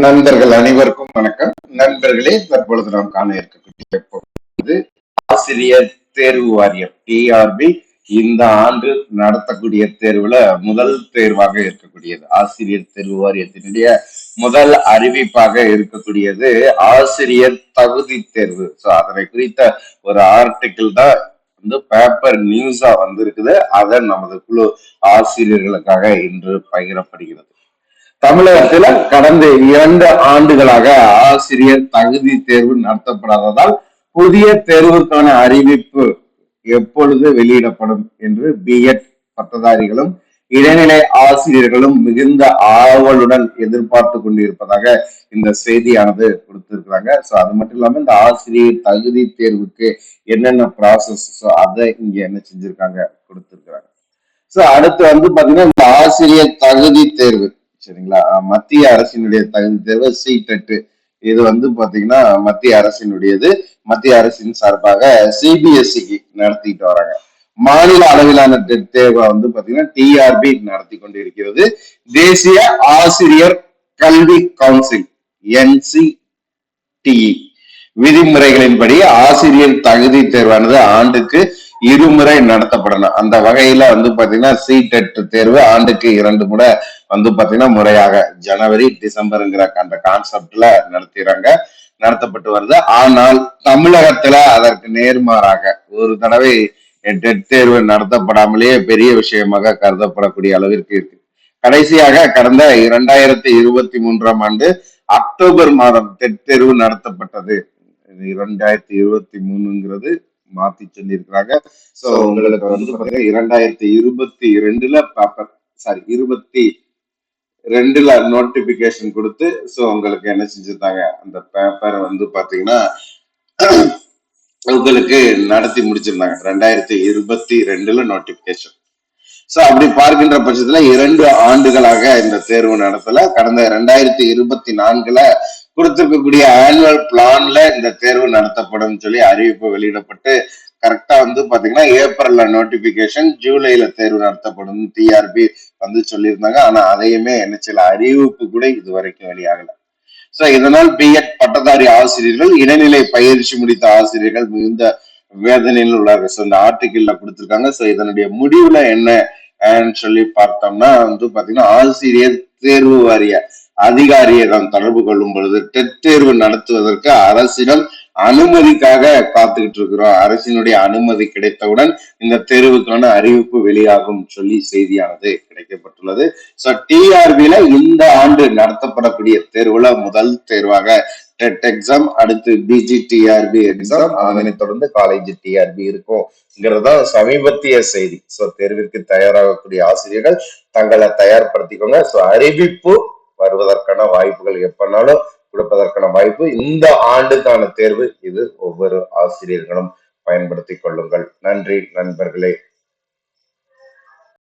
நண்பர்கள் அனைவருக்கும் வணக்கம். நண்பர்களே தற்பொழுது நாம் காண இருக்கக்கூடிய ஆசிரியர் தேர்வு வாரியம் டிஆர்பி இந்த ஆண்டு நடத்தக்கூடிய தேர்வுல முதல் தேர்வாக இருக்கக்கூடியது. ஆசிரியர் தேர்வு வாரியத்தினுடைய முதல் அறிவிப்பாக இருக்கக்கூடியது ஆசிரியர் தகுதி தேர்வு. சோ அதனை குறித்த ஒரு ஆர்டிக்கிள் தான் வந்து பேப்பர் நியூஸா வந்திருக்குது. அதை நமது குழு ஆசிரியர்களுக்காக இன்று பகிரப்படுகிறது. தமிழகத்துல கடந்த இரண்டு ஆண்டுகளாக ஆசிரியர் தகுதி தேர்வு நடத்தப்படாததால் புதிய தேர்வுக்கான அறிவிப்பு எப்பொழுது வெளியிடப்படும் என்று பிஎட் பட்டதாரிகளும் இடைநிலை ஆசிரியர்களும் மிகுந்த ஆவலுடன் எதிர்பார்த்து கொண்டிருப்பதாக இந்த செய்தியானது கொடுத்திருக்கிறாங்க. ஸோ அது மட்டும் இல்லாம இந்த ஆசிரியர் தகுதி தேர்வுக்கு என்னென்ன ப்ராசஸ் ஸோ அதை இங்க என்ன செஞ்சிருக்காங்க கொடுத்திருக்கிறாங்க. ஸோ அடுத்து வந்து பாத்தீங்கன்னா இந்த ஆசிரியர் தகுதி தேர்வு. சரிங்களா? மத்திய அரசினுடைய தகுதி தேர்வு சி டெட்டு இது வந்து பாத்தீங்கன்னா மத்திய அரசினுடையது. மத்திய அரசின் சார்பாக சிபிஎஸ்சிக்கு நடத்திட்டு வராங்க. மாநில அளவிலான தேர்வை வந்து பாத்தீங்கன்னா டிஆர்பி நடத்தி கொண்டிருக்கிறது. தேசிய ஆசிரியர் கல்வி கவுன்சில் என்சிடிஇ விதிமுறைகளின்படி ஆசிரியர் தகுதி தேர்வானது ஆண்டுக்கு இருமுறை நடத்தப்படணும் அந்த வகையில வந்து பாத்தீங்கன்னா சி டெட் தேர்வு ஆண்டுக்கு இரண்டு முறை வந்து பாத்தீங்கன்னா முறையாக ஜனவரி டிசம்பருங்கிற அந்த கான்செப்ட்ல நடத்துறாங்க நடத்தப்பட்டு வருது. ஆனால் தமிழகத்துல அதற்கு நேர்மாறாக ஒரு தடவை டெட் தேர்வு நடத்தப்படாமலேயே பெரிய விஷயமாக கருதப்படக்கூடிய அளவிற்கு இருக்கு. கடைசியாக கடந்த இரண்டாயிரத்தி இருபத்தி மூன்றாம் ஆண்டு அக்டோபர் மாதம் டெட் தேர்வு நடத்தப்பட்டது. இரண்டாயிரத்தி இருபத்தி மூணுங்கிறது. மாத்தி சொல்லியிருக்கிறாங்க. சோ உங்களுக்கு வந்து பாத்தீங்கன்னா இரண்டாயிரத்தி இருபத்தி ரெண்டுல பேப்பர் சாரி இருபத்தி ரெண்டுல நோட்டிபிகேஷன் கொடுத்து ஸோ உங்களுக்கு என்ன செஞ்சிருந்தாங்க? அந்த பேப்பர் வந்து பாத்தீங்கன்னா உங்களுக்கு நடத்தி முடிச்சிருந்தாங்க. ரெண்டாயிரத்தி இருபத்தி ரெண்டுல நோட்டிபிகேஷன் சோ அப்படி பார்க்கின்ற பட்சத்துல இரண்டு ஆண்டுகளாக இந்த தேர்வு நடத்தல. கடந்த ரெண்டாயிரத்தி இருபத்தி நான்குல கொடுத்திருக்கக்கூடிய ஆனுவல் பிளான்ல இந்த தேர்வு நடத்தப்படும் சொல்லி அறிவிப்பு வெளியிடப்பட்டு கரெக்டா வந்து பாத்தீங்கன்னா ஏப்ரல்ல நோட்டிபிகேஷன் ஜூலைல தேர்வு நடத்தப்படும் டிஆர்பி வந்து சொல்லியிருந்தாங்க. ஆனா அதையுமே என்ன சில அறிவிப்பு கூட இது வரைக்கும் வெளியாகல. சோ இதனால் பிஎட் பட்டதாரி ஆசிரியர்கள் இடைநிலை பயிற்சி முடித்த ஆசிரியர்கள் மிகுந்த வேதனையில் உள்ளார்கள். ஸோ இந்த ஆர்டிக்கிள்ல கொடுத்துருக்காங்க. ஸோ இதனுடைய முடிவுல என்ன சொல்லி பார்த்தோம்னா வந்து பாத்தீங்கன்னா ஆசிரியர் தேர்வு வாரிய அதிகாரியிடம் தொடர்பு கொள்ளும் பொழுது டெட் தேர்வு நடத்துவதற்கு அரசிடம் அனுமதிக்காக காத்துக்கிட்டு இருக்கிறோம். அரசினுடைய அனுமதி கிடைத்தவுடன் இந்த தேர்வுக்கான அறிவிப்பு வெளியாகும் சொல்லி செய்தியானது கிடைக்கப்பட்டுள்ளது. சோ டிஆர்பியில இந்த ஆண்டு நடத்தப்படக்கூடிய தேர்வுல முதல் தேர்வாக டெட் எக்ஸாம் அடுத்து பிஜி டிஆர்பி எக்ஸாம் அதனை தொடர்ந்து காலேஜ் டிஆர்பி இருக்கும்ங்கிறதா சமீபத்திய செய்தி. சோ தேர்விற்கு தயாராகக்கூடிய ஆசிரியர்கள் தங்களை தயார்படுத்திக்கோங்க. சோ அறிவிப்பு வருவதற்கான வாய்ப்புகள் எப்பனாலும் கொடுப்பதற்கான வாய்ப்பு. இந்த ஆண்டுக்கான தேர்வு இது ஒவ்வொரு ஆசிரியர்களும் பயன்படுத்திக் கொள்ளுங்கள். நன்றி நண்பர்களே.